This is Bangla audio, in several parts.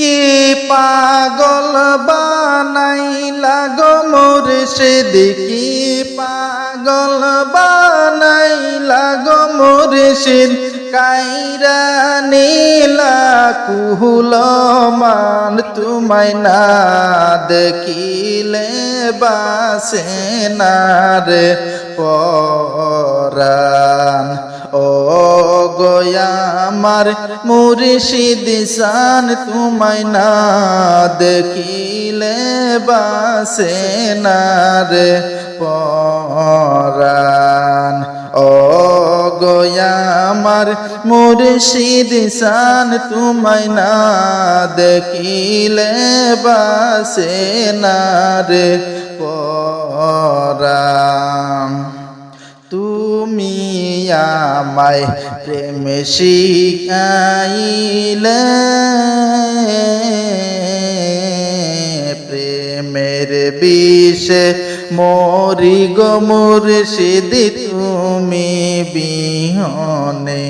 কি পাগল বানাইলা গো মুর্শিদ কি পাগল বানাইলা গো মুর্শিদ কাইরা নীলা কুহুল মান তুমাই না দেখিলে বাসে না গোয়ামার মুর্শিদ সান তুমাই না দেখিলে বাসে না রে ও গোয়ামার মুর্শিদ সান না দেখিলে বাসে না আমায় প্রেম শিখাইলে। প্রেমের বিষে মরি গো মুর্শিদ তুমি বিহনে।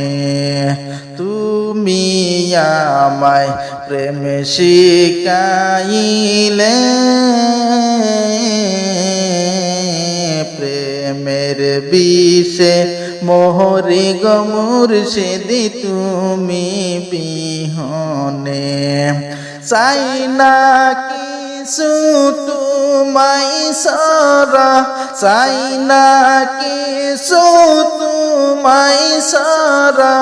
তুমি আমায় প্রেম শিখাইলে। প্রেমের বিষে মোহরে গমুর সেদি তুমি বিহনে। চাই না কিছু তুমাই সারা, চাই না কিছু তুমাই সারা।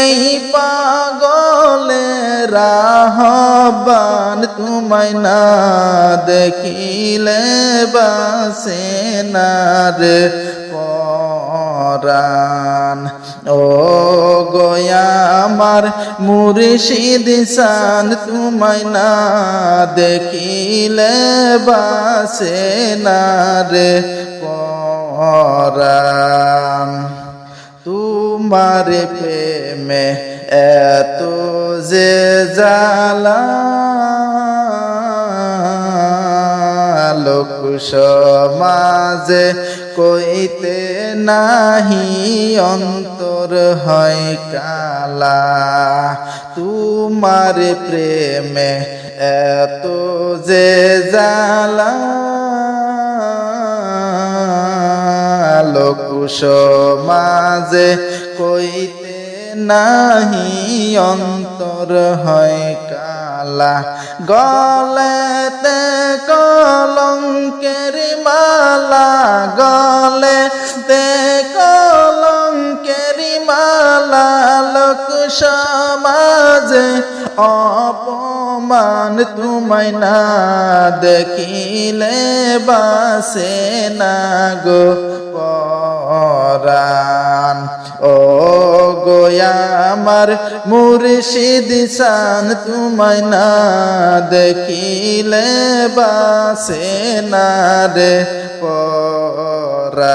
এই পাগলে রাহবান তুমাই না দেখিলে বাসে না রে। পরাণ ও গোয়ামার মুর্শিদ সান তুমাই না দেখিলে বাসে না রে পরাণ তোমার প্রেমে এত যে জালা সমাজে কইতে নাহি অন্তর হয় কালা। তোমার প্রেমে এত যে জালা সমাজে কইতে নাহি অন্তর হয় কালা। গলেতে কলঙ্কের মালা গলে তে কলঙ্কের মালা লোক সমাজে অপমান তুমায় না দেখিলে বাসে না গো পরাণ। ও গোয়ামার মুর্শিদ সান তুমায় না দেখিলে বাসে না রে পরাণ।